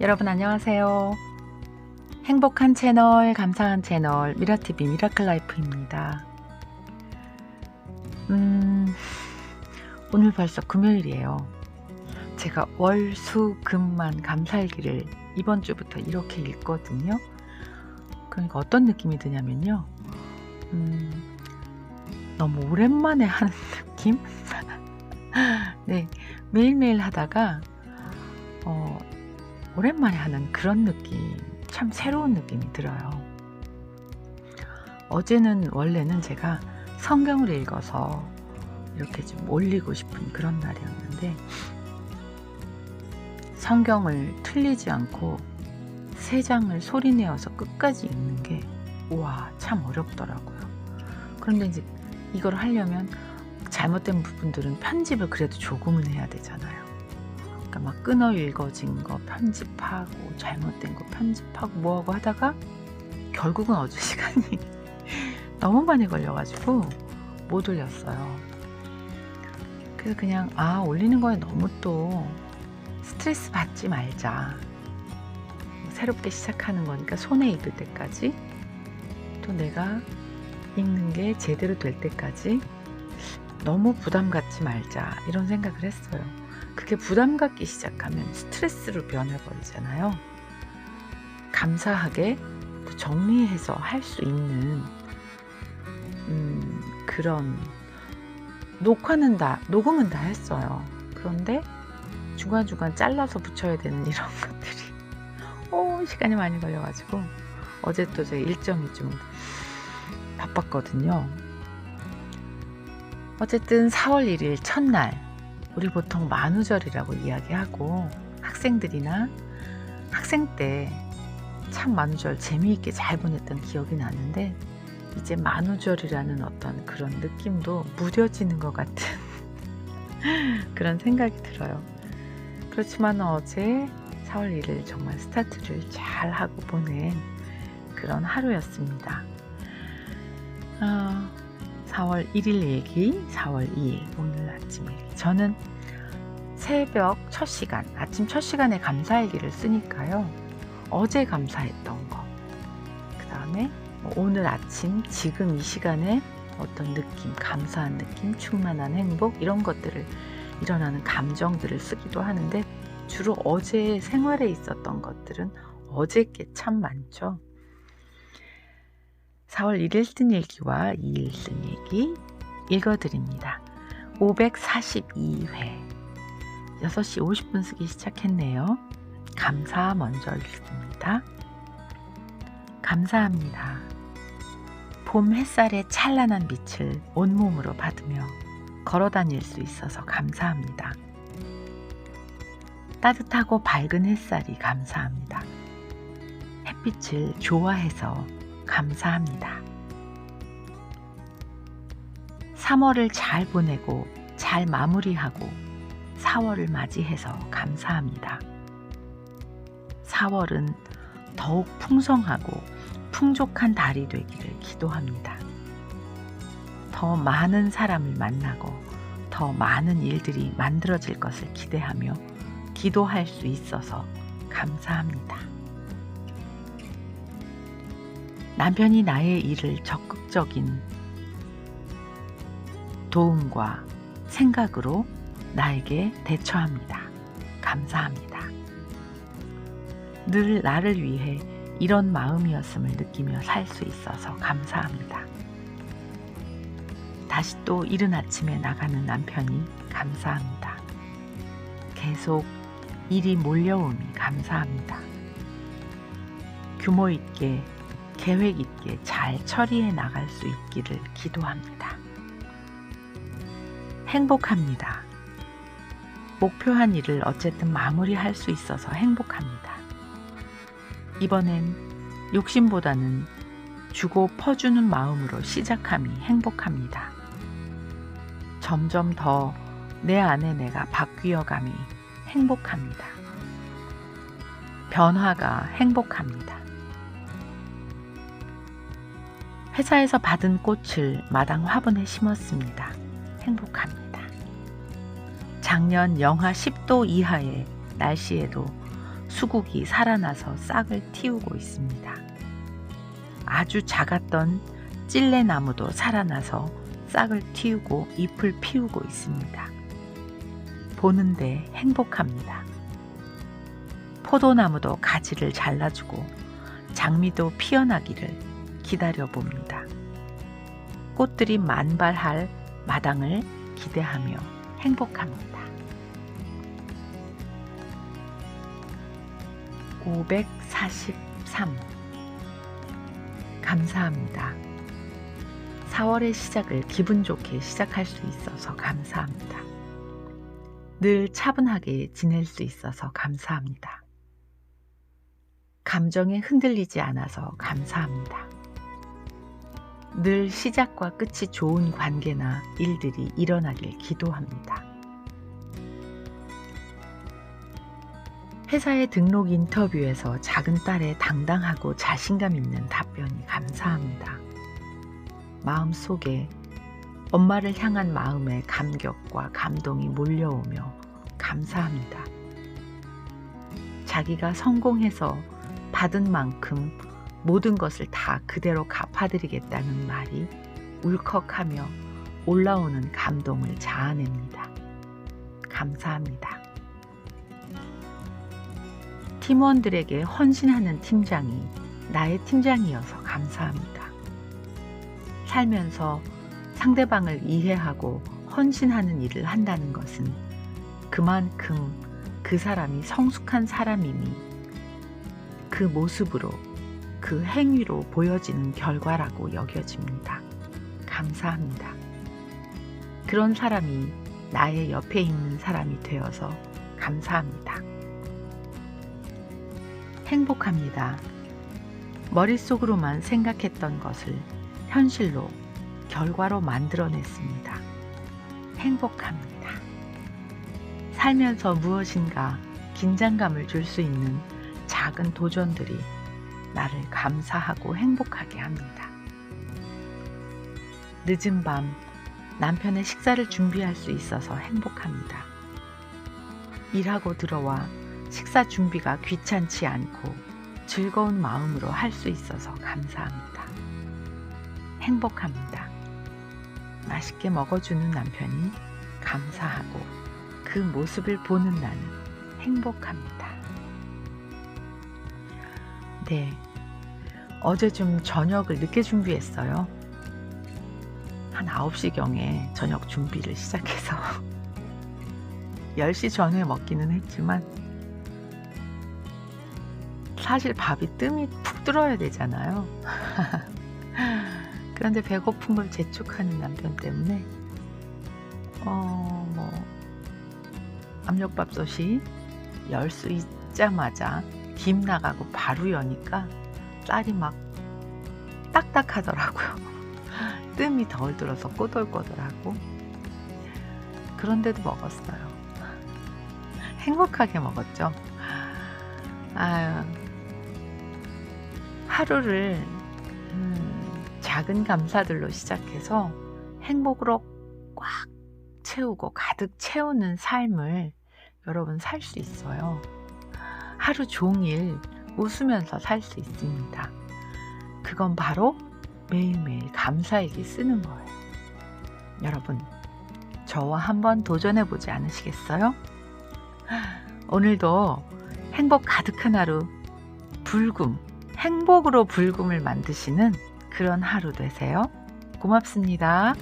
여러분 안녕하세요. 행복한 채널, 감사한 채널, 미라TV 미라클 라이프입니다. 음, 오늘 벌써 금요일이에요. 제가 월, 수, 금만 감사일기를 이번 주부터 이렇게 읽거든요. 그러니까 어떤 느낌이 드냐면요. 음, 너무 오랜만에 하는 느낌? 네, 매일매일 하다가, 어, 오랜만에 하는 그런 느낌, 참 새로운 느낌이 들어요. 어제는 원래는 제가 성경을 읽어서 이렇게 좀 올리고 싶은 그런 날이었는데, 성경을 틀리지 않고 세 장을 소리내어서 끝까지 읽는 게, 우와, 참 어렵더라고요. 그런데 이제 이걸 하려면 잘못된 부분들은 편집을 그래도 조금은 해야 되잖아요. 그러니까 막 끊어 읽어진 거 편집하고 잘못된 거 편집하고 뭐하고 하다가 결국은 어제 시간이 너무 많이 걸려가지고 못 올렸어요. 그래서 그냥 아 올리는 거에 너무 또 스트레스 받지 말자. 새롭게 시작하는 거니까 손에 익을 때까지 또 내가 읽는 게 제대로 될 때까지 너무 부담 갖지 말자 이런 생각을 했어요. 그게 부담 갖기 시작하면 스트레스로 변해버리잖아요. 감사하게 또 정리해서 할 수 있는 음, 그런 녹화는 다 녹음은 다 했어요. 그런데 중간중간 잘라서 붙여야 되는 이런 것들이 오 시간이 많이 걸려가지고 어제 또 제 일정이 좀 바빴거든요. 어쨌든 4월 1일 첫날 우리 보통 만우절이라고 이야기하고 학생들이나 학생 때 참 만우절 재미있게 잘 보냈던 기억이 나는데 이제 만우절이라는 어떤 그런 느낌도 무뎌지는 것 같은 그런 생각이 들어요. 그렇지만 어제 4월 1일 정말 스타트를 잘 하고 보낸 그런 하루였습니다. 어, 4월 1일 얘기, 4월 2일 오늘 아침 얘기. 저는 새벽 첫 시간, 아침 첫 시간에 감사일기를 쓰니까요. 어제 감사했던 거, 그 다음에 오늘 아침 지금 이 시간에 어떤 느낌, 감사한 느낌, 충만한 행복 이런 것들을 일어나는 감정들을 쓰기도 하는데 주로 어제 생활에 있었던 것들은 어제 게참 많죠. 4월 1일 쓴 일기와 2일 쓴 일기 읽어드립니다. 542회 6시 50분 쓰기 시작했네요. 감사 먼저 읽습니다. 감사합니다. 봄 햇살의 찬란한 빛을 온몸으로 받으며 걸어 다닐 수 있어서 감사합니다. 따뜻하고 밝은 햇살이 감사합니다. 햇빛을 좋아해서 감사합니다. 3월을 잘 보내고 잘 마무리하고 4월을 맞이해서 감사합니다. 4월은 더욱 풍성하고 풍족한 달이 되기를 기도합니다. 더 많은 사람을 만나고 더 많은 일들이 만들어질 것을 기대하며 기도할 수 있어서 감사합니다. 남편이 나의 일을 적극적인 도움과 생각으로 나에게 대처합니다. 감사합니다. 늘 나를 위해 이런 마음이었음을 느끼며 살 수 있어서 감사합니다. 다시 또 이른 아침에 나가는 남편이 감사합니다. 계속 일이 몰려오니 감사합니다. 규모 있게 계획 있게 잘 처리해 나갈 수 있기를 기도합니다. 행복합니다. 목표한 일을 어쨌든 마무리할 수 있어서 행복합니다. 이번엔 욕심보다는 주고 퍼주는 마음으로 시작함이 행복합니다. 점점 더 내 안에 내가 바뀌어감이 행복합니다. 변화가 행복합니다. 회사에서 받은 꽃을 마당 화분에 심었습니다. 행복합니다. 작년 영하 10도 이하의 날씨에도 수국이 살아나서 싹을 틔우고 있습니다. 아주 작았던 찔레나무도 살아나서 싹을 틔우고 잎을 피우고 있습니다. 보는데 행복합니다. 포도나무도 가지를 잘라주고 장미도 피어나기를 기다려 봅니다. 꽃들이 만발할 마당을 기대하며 행복합니다. 543 감사합니다. 4월의 시작을 기분 좋게 시작할 수 있어서 감사합니다. 늘 차분하게 지낼 수 있어서 감사합니다. 감정에 흔들리지 않아서 감사합니다. 늘 시작과 끝이 좋은 관계나 일들이 일어나길 기도합니다. 회사의 등록 인터뷰에서 작은 딸의 당당하고 자신감 있는 답변이 감사합니다. 마음속에 엄마를 향한 마음의 감격과 감동이 몰려오며 감사합니다. 자기가 성공해서 받은 만큼 모든 것을 다 그대로 갚아드리겠다는 말이 울컥하며 올라오는 감동을 자아냅니다. 감사합니다. 팀원들에게 헌신하는 팀장이 나의 팀장이어서 감사합니다. 살면서 상대방을 이해하고 헌신하는 일을 한다는 것은 그만큼 그 사람이 성숙한 사람임이 그 모습으로 그 행위로 보여지는 결과라고 여겨집니다. 감사합니다. 그런 사람이 나의 옆에 있는 사람이 되어서 감사합니다. 행복합니다. 머릿속으로만 생각했던 것을 현실로 결과로 만들어냈습니다. 행복합니다. 살면서 무엇인가 긴장감을 줄 수 있는 작은 도전들이 나를 감사하고 행복하게 합니다. 늦은 밤 남편의 식사를 준비할 수 있어서 행복합니다. 일하고 들어와 식사 준비가 귀찮지 않고 즐거운 마음으로 할 수 있어서 감사합니다. 행복합니다. 맛있게 먹어주는 남편이 감사하고 그 모습을 보는 나는 행복합니다. 네. 어제 좀 저녁을 늦게 준비했어요. 한 9시경에 저녁 준비를 시작해서 10시 전에 먹기는 했지만 사실 밥이 뜸이 푹 들어야 되잖아요. 그런데 배고픈 걸 재촉하는 남편 때문에 어, 뭐 압력밥솥이 열 수 있자마자 김 나가고 바로 여니까 쌀이 막 딱딱하더라고요. 뜸이 덜 들어서 꼬들꼬들하고 그런데도 먹었어요. 행복하게 먹었죠. 아유, 하루를 음, 작은 감사들로 시작해서 행복으로 꽉 채우고 가득 채우는 삶을 여러분 살 수 있어요. 하루 종일 웃으면서 살 수 있습니다. 그건 바로 매일매일 감사일기 쓰는 거예요. 여러분, 저와 한번 도전해 보지 않으시겠어요? 오늘도 행복 가득한 하루, 불금, 행복으로 불금을 만드시는 그런 하루 되세요. 고맙습니다.